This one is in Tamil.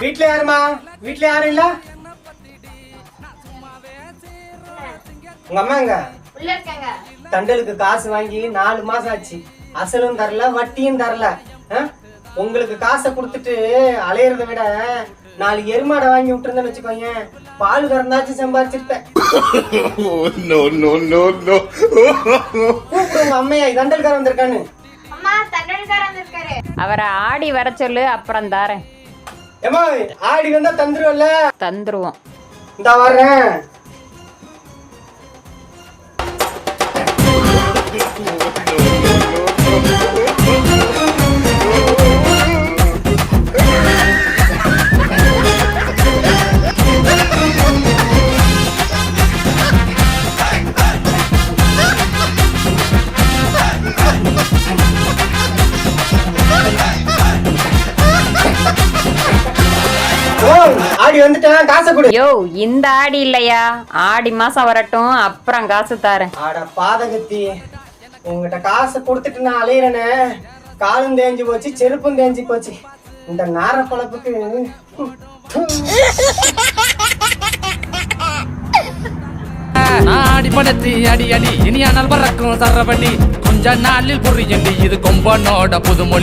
வீட்ல யாருமா வீட்ல யாரும் இல்ல? உங்க அம்மா எங்க? உள்ள இருக்காங்க. தண்டலுக்கு காசு வாங்கி நாலு மாசம் ஆச்சு. அசலும் தரல வட்டியும் தரல? உங்களுக்கு காசை கொடுத்துட்டு அலையறத விட நாலு எருமாடை வாங்கி விட்டுருந்தேன்னு வச்சுக்கோங்க. பால் கறந்தாச்சும் சம்பாதிச்சிருப்பேன் no, no, no, no. கூப்பிடு உங்க அம்மையா தண்டல்காரன் வந்திருக்கான்னு. அவரை ஆடி வர சொல்லு அப்புறம் தாரேன். ஏமா ஆடி வந்தா தந்துருவல்ல? தந்துருவோம். இந்த வர்றேன். ஓ, ஆடி வந்துட்டேன் காசை கொடு. யோ இந்த ஆடி இல்லையா? ஆடி மாசம் வரட்டும் அப்புறம் காசு தாரேன். ஆட பாதகத்தி உங்ககிட்ட காசை கொடுத்துட்டு நான் அலையிறேனே. காலும் தேஞ்சு போச்சு செருப்பும் தேஞ்சு போச்சு. இந்த நார பழப்புக்கு நான் அடிபடுத்தி அடி அடி. இனியானால் பறக்கும் சரவடி கொஞ்ச நாளில் புரியண்டி இது கொம்பனோட புதுமொழி.